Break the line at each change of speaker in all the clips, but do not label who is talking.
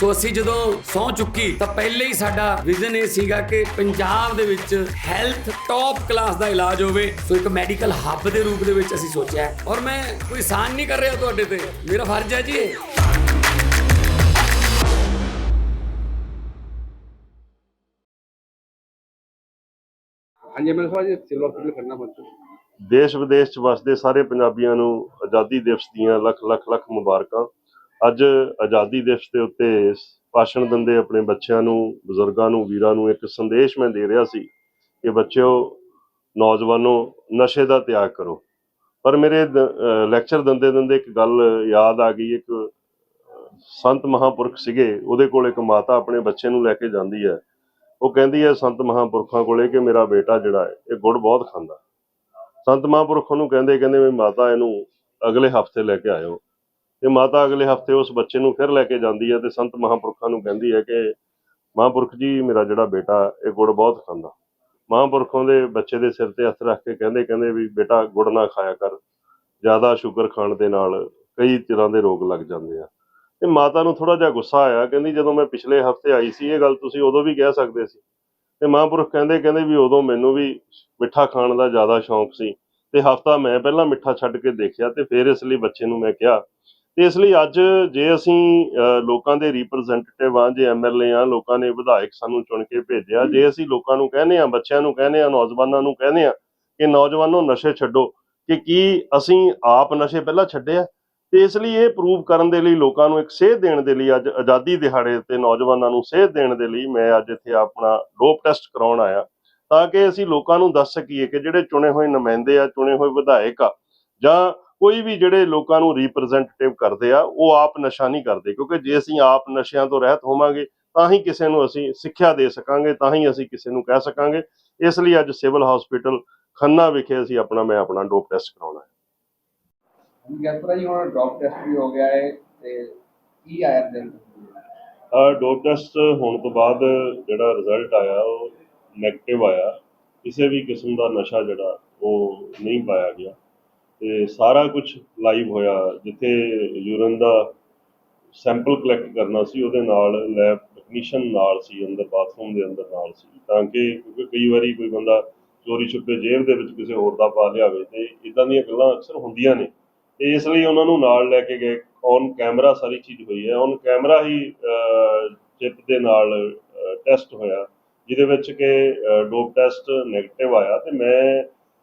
ਸੋ ਅਸੀਂ ਜਦੋਂ ਸੌ ਚੁੱਕੀ ਤਾਂ ਪਹਿਲੇ ਹੀ ਸਾਡਾ ਵਿਜ਼ਨ ਇਹ ਸੀਗਾ ਕਿ ਪੰਜਾਬ ਦੇ ਵਿੱਚ ਹੈਲਥ ਟੌਪ ਕਲਾਸ ਦਾ ਇਲਾਜ ਹੋਵੇ। ਸੋ ਇੱਕ ਮੈਡੀਕਲ ਹੱਬ ਦੇ ਰੂਪ ਦੇ ਵਿੱਚ ਅਸੀਂ ਸੋਚਿਆ। ਔਰ ਮੈਂ ਕੋਈ ਸਾਨ ਨਹੀਂ ਕਰ ਰਿਹਾ ਤੁਹਾਡੇ ਤੇ। ਮੇਰਾ ਫਰਜ਼ ਹੈ ਜੀ ਇਹ।
ਹਾਂਜੀ ਮੇਰੇ ਸਾਹਿਬ ਜੀ ਸਿਵਲ ਹਸਪੀਟਲ ਕਰਨਾ ਪਹੁੰਚੋ।
ਦੇਸ਼ ਵਿਦੇਸ਼ ਚ ਵਸਦੇ ਸਾਰੇ ਪੰਜਾਬੀਆਂ ਨੂੰ ਆਜ਼ਾਦੀ ਦਿਵਸ ਦੀਆਂ ਲੱਖ ਲੱਖ ਲੱਖ ਮੁਬਾਰਕਾਂ। ਅੱਜ ਆਜ਼ਾਦੀ ਦਿਵਸ ਦੇ ਉੱਤੇ ਭਾਸ਼ਣ ਦਿੰਦੇ ਆਪਣੇ ਬੱਚਿਆਂ ਨੂੰ, ਬਜ਼ੁਰਗਾਂ ਨੂੰ, ਵੀਰਾਂ ਨੂੰ ਇੱਕ ਸੰਦੇਸ਼ ਮੈਂ ਦੇ ਰਿਹਾ ਸੀ ਕਿ ਬੱਚਿਓ, ਨੌਜਵਾਨੋ, ਨਸ਼ੇ ਦਾ ਤਿਆਗ ਕਰੋ। ਪਰ ਮੇਰੇ ਲੈਕਚਰ ਦਿੰਦੇ ਦਿੰਦੇ ਇੱਕ ਗੱਲ ਯਾਦ ਆ ਗਈ। ਇੱਕ ਸੰਤ ਮਹਾਪੁਰਖ ਸੀਗੇ, ਉਹਦੇ ਕੋਲ ਇੱਕ ਮਾਤਾ ਆਪਣੇ ਬੱਚੇ ਨੂੰ ਲੈ ਕੇ ਜਾਂਦੀ ਹੈ। ਉਹ ਕਹਿੰਦੀ ਹੈ ਸੰਤ ਮਹਾਪੁਰਖਾਂ ਕੋਲੇ ਕਿ ਮੇਰਾ ਬੇਟਾ ਜਿਹੜਾ ਹੈ, ਇਹ ਗੁੜ ਬਹੁਤ ਖਾਂਦਾ। ਸੰਤ ਮਹਾਂਪੁਰਖ ਨੂੰ ਕਹਿੰਦੇ ਕਹਿੰਦੇ ਵੀ ਮਾਤਾ ਇਹਨੂੰ ਅਗਲੇ ਹਫ਼ਤੇ ਲੈ ਕੇ ਆਇਓ। ਤੇ ਮਾਤਾ ਅਗਲੇ ਹਫ਼ਤੇ ਉਸ ਬੱਚੇ ਨੂੰ ਫਿਰ ਲੈ ਕੇ ਜਾਂਦੀ ਹੈ ਤੇ ਸੰਤ ਮਹਾਂਪੁਰਖਾਂ ਨੂੰ ਕਹਿੰਦੀ ਹੈ ਕਿ ਮਹਾਂਪੁਰਖ ਜੀ, ਮੇਰਾ ਜਿਹੜਾ ਬੇਟਾ, ਇਹ ਗੁੜ ਬਹੁਤ ਖਾਂਦਾ। ਮਹਾਂਪੁਰਖੋਂ ਦੇ ਬੱਚੇ ਦੇ ਸਿਰ ਤੇ ਹੱਥ ਰੱਖ ਕੇ ਕਹਿੰਦੇ ਕਹਿੰਦੇ ਵੀ ਬੇਟਾ, ਗੁੜ ਨਾ ਖਾਇਆ ਕਰ। ਜ਼ਿਆਦਾ ਸ਼ੂਗਰ ਖਾਣ ਦੇ ਨਾਲ ਕਈ ਤਰ੍ਹਾਂ ਦੇ ਰੋਗ ਲੱਗ ਜਾਂਦੇ ਆ। ਤੇ ਮਾਤਾ ਨੂੰ ਥੋੜਾ ਜਿਹਾ ਗੁੱਸਾ ਆਇਆ, ਕਹਿੰਦੀ ਜਦੋਂ ਮੈਂ ਪਿਛਲੇ ਹਫ਼ਤੇ ਆਈ ਸੀ, ਇਹ ਗੱਲ ਤੁਸੀਂ ਉਦੋਂ ਵੀ ਕਹਿ ਸਕਦੇ ਸੀ। ਤੇ ਮਹਾਂਪੁਰਖ ਕਹਿੰਦੇ ਕਹਿੰਦੇ ਵੀ ਉਦੋਂ ਮੈਨੂੰ ਵੀ ਮਿੱਠਾ ਖਾਣ ਦਾ ਜ਼ਿਆਦਾ ਸ਼ੌਂਕ ਸੀ। ਤੇ ਹਫਤਾ ਮੈਂ ਪਹਿਲਾਂ ਮਿੱਠਾ ਛੱਡ ਕੇ ਦੇਖਿਆ ਤੇ ਫਿਰ ਇਸ ਲਈ ਬੱਚੇ ਨੂੰ ਮੈਂ ਕਿਹਾ ਤੇ ਇਸ ਲਈ ਅੱਜ ਜੇ ਅਸੀਂ ਲੋਕਾਂ ਦੇ ਰਿਪਰੈਜ਼ੈਂਟੇਟਿਵ ਆ ਜੇ ਐਮਐਲਏ ਆ ਲੋਕਾਂ ਨੇ ਵਿਧਾਇਕ ਸਾਨੂੰ ਚੁਣ ਕੇ ਭੇਜਿਆ। ਜੇ ਅਸੀਂ ਲੋਕਾਂ ਨੂੰ ਕਹਿੰਦੇ ਆ ਬੱਚਿਆਂ ਨੂੰ ਕਹਿੰਦੇ ਆ ਨੌਜਵਾਨਾਂ ਨੂੰ ਕਹਿੰਦੇ ਆ ਕਿ ਨੌਜਵਾਨੋ ਨਸ਼ੇ ਛੱਡੋ ਕਿ ਕੀ ਅਸੀਂ ਆਪ ਨਸ਼ੇ ਪਹਿਲਾਂ ਛੱਡੇ ਆ? ਤੇ ਇਸ ਲਈ ਇਹ ਪ੍ਰੂਵ ਕਰਨ ਦੇ ਲਈ ਲੋਕਾਂ ਨੂੰ ਇੱਕ ਸੇਧ ਦੇਣ ਦੇ ਲਈ ਅੱਜ ਆਜ਼ਾਦੀ ਦਿਹਾੜੇ ਤੇ ਨੌਜਵਾਨਾਂ ਨੂੰ ਸੇਧ ਦੇਣ ਦੇ ਲਈ ਮੈਂ ਅੱਜ ਇੱਥੇ ਆਪਣਾ ਡੋਪ ਟੈਸਟ ਕਰਾਉਣ ਆਇਆ। ਤਾਂ ਕਿ ਅਸੀਂ ਲੋਕਾਂ ਨੂੰ ਦੱਸ ਸਕੀਏ ਕਿ ਜਿਹੜੇ ਚੁਣੇ ਹੋਏ ਨੁਮਾਇੰਦੇ ਆ ਚੁਣੇ ਹੋਏ ਵਿਧਾਇਕ ਆ ਜਾਂ ਕੋਈ ਵੀ ਜਿਹੜੇ ਲੋਕਾਂ ਨੂੰ ਰਿਪਰੈਜ਼ੈਂਟੇਟਿਵ ਕਰਦੇ ਆ ਉਹ ਆਪ ਨਸ਼ਾ ਨਹੀਂ ਕਰਦੇ ਕਿਉਂਕਿ ਜੇ ਅਸੀਂ ਆਪ ਨਸ਼ਿਆਂ ਤੋਂ ਰਹਿਤ ਹੋਵਾਂਗੇ ਤਾਂ ਹੀ ਕਿਸੇ ਨੂੰ ਅਸੀਂ ਸਿੱਖਿਆ ਦੇ ਸਕਾਂਗੇ ਤਾਂ ਹੀ ਅਸੀਂ ਕਿਸੇ ਨੂੰ ਕਹਿ ਸਕਾਂਗੇ। ਇਸ ਲਈ ਅੱਜ ਸਿਵਲ ਹਸਪੀਟਲ ਖੰਨਾ ਵਿਖੇ ਅਸੀਂ ਆਪਣਾ ਮੈਂ ਆਪਣਾ ਡੋਪ ਟੈਸਟ ਕਰਾਉਣਾ ਹੈ।
ਗੈਸਪਰਾ ਜੀ ਹੁਣ ਡੌਪ ਟੈਸਟ ਵੀ ਹੋ ਗਿਆ ਹੈ ਤੇ ਕੀ ਆਇਆ ਰਿਜ਼ਲਟ
ਆ ਡੋਪ ਟੈਸਟ ਹੋਣ ਤੋਂ ਬਾਅਦ ਜਿਹੜਾ ਰਿਜ਼ਲਟ ਆਇਆ ਉਹ 네ਗੇਟਿਵ ਆਇਆ। ਕਿਸੇ ਵੀ ਕਿਸਮ ਦਾ ਨਸ਼ਾ ਜਿਹੜਾ ਉਹ ਨਹੀਂ ਪਾਇਆ ਗਿਆ। ਤੇ ਸਾਰਾ ਕੁਝ ਲਾਈਵ ਹੋਇਆ। ਜਿੱਥੇ ਯੂਰਨ ਦਾ ਸੈਂਪਲ ਕਲੈਕਟ ਕਰਨਾ ਸੀ, ਉਹਦੇ ਨਾਲ ਲੈਬ ਟੈਕਨੀਸ਼ੀਅਨ ਨਾਲ ਸੀ, ਅੰਦਰ ਬਾਥਰੂਮ ਦੇ ਅੰਦਰ ਨਾਲ ਸੀ। ਤਾਂ ਕਿ ਕਿਉਂਕਿ ਕਈ ਵਾਰੀ ਕੋਈ ਬੰਦਾ ਚੋਰੀ ਛੁਪੇ ਜੇਬ ਦੇ ਵਿੱਚ ਕਿਸੇ ਹੋਰ ਦਾ ਪਾ ਲਿਆਵੇ ਤੇ ਇਦਾਂ ਦੀਆਂ ਗੱਲਾਂ ਅਕਸਰ ਹੁੰਦੀਆਂ ਨੇ। ਤੇ ਇਸ ਲਈ ਉਹਨਾਂ ਨੂੰ ਨਾਲ ਲੈ ਕੇ ਗਏ। ਔਨ ਕੈਮਰਾ ਸਾਰੀ ਚੀਜ਼ ਹੋਈ ਹੈ। ਔਨ ਕੈਮਰਾ ਹੀ ਚਿਪ ਦੇ ਨਾਲ ਟੈਸਟ ਹੋਇਆ। ਜਿਹਦੇ ਵਿੱਚ ਕਿ ਡੋਪ ਟੈਸਟ 네ਗੇਟਿਵ ਆਇਆ ਤੇ ਮੈਂ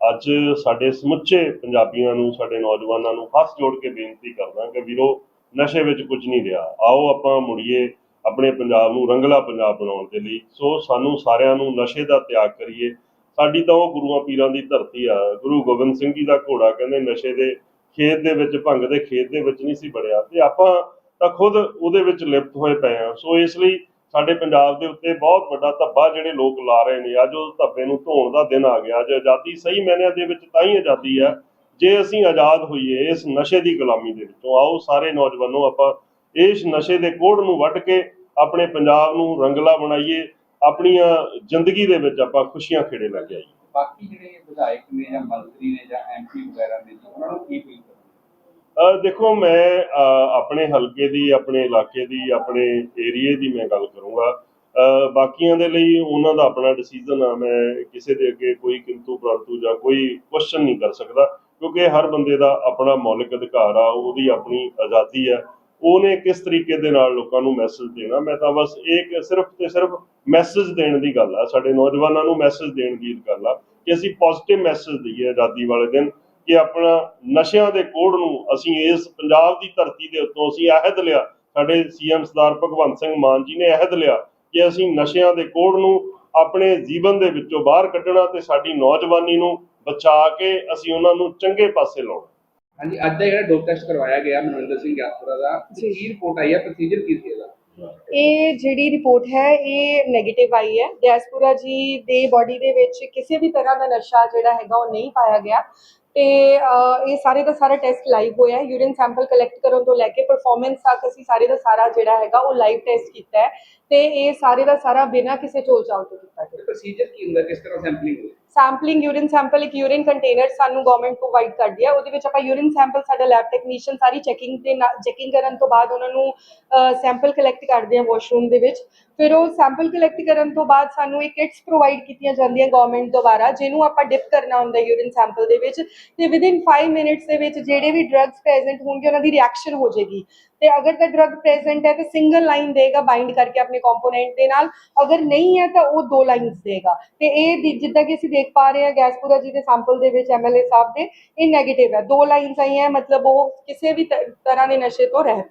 ਅੱਜ ਸਾਡੇ ਸਮੁੱਚੇ ਪੰਜਾਬੀਆਂ ਨੂੰ, ਸਾਡੇ ਨੌਜਵਾਨਾਂ ਨੂੰ ਹੱਥ ਜੋੜ ਕੇ ਬੇਨਤੀ ਕਰਦਾ ਕਿ ਵੀਰੋ, ਨਸ਼ੇ ਵਿੱਚ ਕੁਝ ਨਹੀਂ ਰਿਹਾ। ਆਓ ਆਪਾਂ ਮੁੜੀਏ ਆਪਣੇ ਪੰਜਾਬ ਨੂੰ ਰੰਗਲਾ ਪੰਜਾਬ ਬਣਾਉਣ ਦੇ ਲਈ। ਸੋ ਸਾਨੂੰ ਸਾਰਿਆਂ ਨੂੰ ਨਸ਼ੇ ਦਾ ਤਿਆਗ ਕਰੀਏ। ਸਾਡੀ ਤਾਂ ਉਹ ਗੁਰੂਆਂ ਪੀਰਾਂ ਦੀ ਧਰਤੀ ਆ। ਗੁਰੂ ਗੋਬਿੰਦ ਸਿੰਘ ਜੀ ਦਾ ਘੋੜਾ ਕਹਿੰਦੇ ਨਸ਼ੇ ਦੇ ਖੇਤ ਦੇ ਵਿੱਚ, ਭੰਗ ਦੇ ਖੇਤ ਦੇ ਵਿੱਚ ਨਹੀਂ ਸੀ ਬੜਿਆ ਤੇ ਆਪਾਂ ਤਾਂ ਖੁਦ ਉਹਦੇ ਵਿੱਚ ਲਿਪਤ ਹੋਏ ਪਏ ਆ ਸੋ ਇਸ ਲਈ ਸਾਡੇ ਪੰਜਾਬ ਦੇ ਉੱਤੇ ਬਹੁਤ ਵੱਡਾ ਧੱਬਾ ਜਿਹੜੇ ਲੋਕ ਲਾ ਰਹੇ ਨੇ। ਅੱਜ ਉਸ ਧੱਬੇ ਨੂੰ ਧੋਣ ਦਾ ਦਿਨ ਆ ਗਿਆ। ਅੱਜ ਆਜ਼ਾਦੀ ਸਹੀ ਮਾਇਨਿਆਂ ਦੇ ਵਿੱਚ ਤਾਂ ਹੀ ਆਜ਼ਾਦੀ ਹੈ, ਜੇ ਅਸੀਂ ਆਜ਼ਾਦ ਹੋਈਏ ਇਸ ਨਸ਼ੇ ਦੀ ਗੁਲਾਮੀ ਦੇ ਵਿੱਚੋਂ। ਆਓ ਸਾਰੇ ਨੌਜਵਾਨੋ, ਆਪਾਂ ਇਸ ਨਸ਼ੇ ਦੇ ਕੋੜ ਨੂੰ ਵੱਢ ਕੇ ਆਪਣੇ ਪੰਜਾਬ ਨੂੰ ਰੰਗਲਾ ਬਣਾਈਏ। ਆਪਣੀਆਂ ਜ਼ਿੰਦਗੀ ਦੇ ਵਿੱਚ ਆਪਾਂ ਖੁਸ਼ੀਆਂ ਖੇੜੇ ਲੈ ਕੇ ਆਈਏ।
ਬਾਕੀ ਜਿਹੜੇ ਵਿਧਾਇਕ ਨੇ ਜਾਂ ਮੰਤਰੀ ਨੇ ਜਾਂ ਐਮਪੀ ਵਗੈਰਾ ਨੇ ਉਹਨਾਂ ਨੂੰ ਕੀ ਫੀਲ
ਦੇਖੋ, ਮੈਂ ਆਪਣੇ ਹਲਕੇ ਦੀ, ਆਪਣੇ ਇਲਾਕੇ ਦੀ, ਆਪਣੇ ਏਰੀਏ ਦੀ ਮੈਂ ਗੱਲ ਕਰੂੰਗਾ। ਬਾਕੀਆਂ ਦੇ ਲਈ ਉਹਨਾਂ ਦਾ ਆਪਣਾ ਡਿਸੀਜਨ ਆ। ਮੈਂ ਕਿਸੇ ਦੇ ਅੱਗੇ ਕੋਈ ਕਿੰਤੂ ਪਰੰਤੂ ਜਾਂ ਕੋਈ ਕੁਐਸਚਨ ਨਹੀਂ ਕਰ ਸਕਦਾ, ਕਿਉਂਕਿ ਹਰ ਬੰਦੇ ਦਾ ਆਪਣਾ ਮੌਲਿਕ ਅਧਿਕਾਰ ਆ, ਉਹਦੀ ਆਪਣੀ ਆਜ਼ਾਦੀ ਆ। ਉਹਨੇ ਕਿਸ ਤਰੀਕੇ ਦੇ ਨਾਲ ਲੋਕਾਂ ਨੂੰ ਮੈਸੇਜ ਦੇਣਾ? ਮੈਂ ਤਾਂ ਬਸ ਇਹ ਸਿਰਫ ਤੇ ਸਿਰਫ ਮੈਸੇਜ ਦੇਣ ਦੀ ਗੱਲ ਆ। ਸਾਡੇ ਨੌਜਵਾਨਾਂ ਨੂੰ ਮੈਸੇਜ ਦੇਣ ਦੀ ਗੱਲ ਆ ਕਿ ਅਸੀਂ ਪੋਜ਼ਿਟਿਵ ਮੈਸੇਜ ਦਈਏ ਆਜ਼ਾਦੀ ਵਾਲੇ ਦਿਨ। ਕਿ ਆਪਣਾ ਨਸ਼ਿਆਂ ਦੇ ਕੋੜ ਨੂੰ ਅਸੀਂ ਇਸ ਪੰਜਾਬ ਦੀ ਧਰਤੀ ਦੇ ਉੱਤੋਂ ਅਸੀਂ ਅਹਿਦ ਲਿਆ। ਸਾਡੇ ਸੀਐਮ ਸਰਦਾਰ ਭਗਵੰਤ ਸਿੰਘ ਮਾਨ ਜੀ ਨੇ ਅਹਿਦ ਲਿਆ ਕਿ ਅਸੀਂ ਨਸ਼ਿਆਂ ਦੇ ਕੋੜ ਨੂੰ ਆਪਣੇ ਜੀਵਨ ਦੇ ਵਿੱਚੋਂ ਬਾਹਰ ਕੱਢਣਾ ਤੇ ਸਾਡੀ ਨੌਜਵਾਨੀ ਨੂੰ ਬਚਾ ਕੇ ਅਸੀਂ ਉਹਨਾਂ ਨੂੰ ਚੰਗੇ ਪਾਸੇ ਲਾਉਣਾ।
ਹਾਂਜੀ ਅੱਜ ਦਾ ਜਿਹੜਾ ਡੋਪ ਟੈਸਟ ਕਰਵਾਇਆ ਗਿਆ ਮਨਵਿੰਦਰ ਸਿੰਘ ਗਿਆਸਪੁਰਾ ਦਾ ਕੀ ਰਿਪੋਰਟ ਆਈ ਹੈ? ਪ੍ਰੋਸੀਜਰ ਕੀ ਸੀ ਇਹਦਾ?
ਇਹ ਜਿਹੜੀ ਰਿਪੋਰਟ ਹੈ ਇਹ 네ਗੇਟਿਵ ਆਈ ਹੈ। ਡੈਸਪੋਰਾ ਜੀ ਦੇ ਬਾਡੀ ਦੇ ਵਿੱਚ ਕਿਸੇ ਵੀ ਤਰ੍ਹਾਂ ਦਾ ਨਸ਼ਾ ਜਿਹੜਾ ਹੈਗਾ ਉਹ ਨਹੀਂ ਪਾਇਆ ਗਿਆ। ਤੇ ਇਹ ਸਾਰੇ ਦਾ ਸਾਰਾ ਟੈਸਟ ਲਾਈਵ ਹੋਇਆ ਹੈ। ਯੂਰਿਨ ਸੈਂਪਲ ਕਲੈਕਟ ਕਰਨ ਤੋਂ ਲੈ ਕੇ ਪਰਫਾਰਮੈਂਸ ਤੱਕ ਅਸੀਂ ਸਾਰੇ ਦਾ ਸਾਰਾ ਜਿਹੜਾ ਹੈਗਾ ਉਹ ਲਾਈਵ ਟੈਸਟ ਕੀਤਾ ਹੈ। ਤੇ ਇਹ ਸਾਰੇ ਦਾ ਸਾਰਾ ਬਿਨਾਂ ਕਿਸੇ ਝੋਲ ਚਾਲ ਤੋਂ ਕੀਤਾ ਗਿਆ।
ਪ੍ਰੋਸੀਜਰ ਕੀ ਹੁੰਦਾ? ਕਿਸ ਤਰ੍ਹਾਂ ਸੈਂਪਲਿੰਗ ਹੁੰਦੀ
ਸੈਂਪਲਿੰਗ ਯੂਰਿਨ ਸੈਂਪਲ ਇੱਕ ਯੂਰਿਨ ਕੰਟੇਨਰ ਸਾਨੂੰ ਗਵਰਨਮੈਂਟ ਪ੍ਰੋਵਾਈਡ ਕਰਦੀ ਹੈ ਉਹਦੇ ਵਿੱਚ ਆਪਾਂ ਯੂਰਿਨ ਸੈਂਪਲ ਸਾਡਾ ਲੈਬ ਟੈਕਨੀਸ਼ੀਅਨ ਸਾਰੀ ਚੈਕਿੰਗ ਦੇ ਚੈਕਿੰਗ ਕਰਨ ਤੋਂ ਬਾਅਦ ਉਹਨਾਂ ਨੂੰ ਸੈਂਪਲ ਕਲੈਕਟ ਕਰਦੇ ਆ ਵਾਸ਼ਰੂਮ ਦੇ ਵਿੱਚ। ਫਿਰ ਉਹ ਸੈਂਪਲ ਕਲੈਕਟ ਕਰਨ ਤੋਂ ਬਾਅਦ ਸਾਨੂੰ ਇਹ ਕਿਟਸ ਪ੍ਰੋਵਾਈਡ ਕੀਤੀਆਂ ਜਾਂਦੀਆਂ ਗਵਰਨਮੈਂਟ ਦੁਆਰਾ, ਜਿਹਨੂੰ ਆਪਾਂ ਡਿਪ ਕਰਨਾ ਹੁੰਦਾ ਯੂਰਿਨ ਸੈਂਪਲ ਦੇ ਵਿੱਚ। ਤੇ ਵਿਦਿਨ 5 ਮਿੰਟਸ ਦੇ ਵਿੱਚ ਜਿਹੜੇ ਵੀ ਡਰੱਗਸ ਪ੍ਰੈਜ਼ੈਂਟ ਹੋਣਗੇ, ਉਹਨਾਂ ਦੀ ਰਿਐਕਸ਼ਨ ਹੋ ਜਾਏਗੀ। ਤੇ ਅਗਰ ਤਾਂ ਡਰੱਗ ਪ੍ਰੈਜ਼ੈਂਟ ਹੈ ਤੇ ਸਿੰਗਲ ਲਾਈਨ ਦੇਗਾ ਬਾਈਂਡ ਕਰਕੇ ਆਪਣੇ ਕੰਪੋਨੈਂਟ ਦੇ ਨਾਲ। ਅਗਰ ਨਹੀਂ ਹੈ ਤਾਂ ਉਹ ਦੋ ਲਾਈਨਸ ਦੇਗਾ। ਤੇ ਇਹ ਜਿੱਦਾਂ ਕਿ ਅਸੀਂ ਦੇਖ ਪਾ ਰਹੇ ਹਾਂ ਗੈਸਪੁਰਾ ਜੀ ਦੇ ਸੈਂਪਲ ਦੇ ਵਿੱਚ ਐਮਐਲਏ ਸਾਹਿਬ ਦੇ, ਇਹ 네ਗੇਟਿਵ ਹੈ। ਦੋ ਲਾਈਨਸ ਆਈਆਂ, ਮਤਲਬ ਉਹ ਕਿਸੇ ਵੀ ਤ- ਤਰ੍ਹਾਂ ਦੇ ਨਸ਼ੇ ਤੋਂ ਰਹਿਤ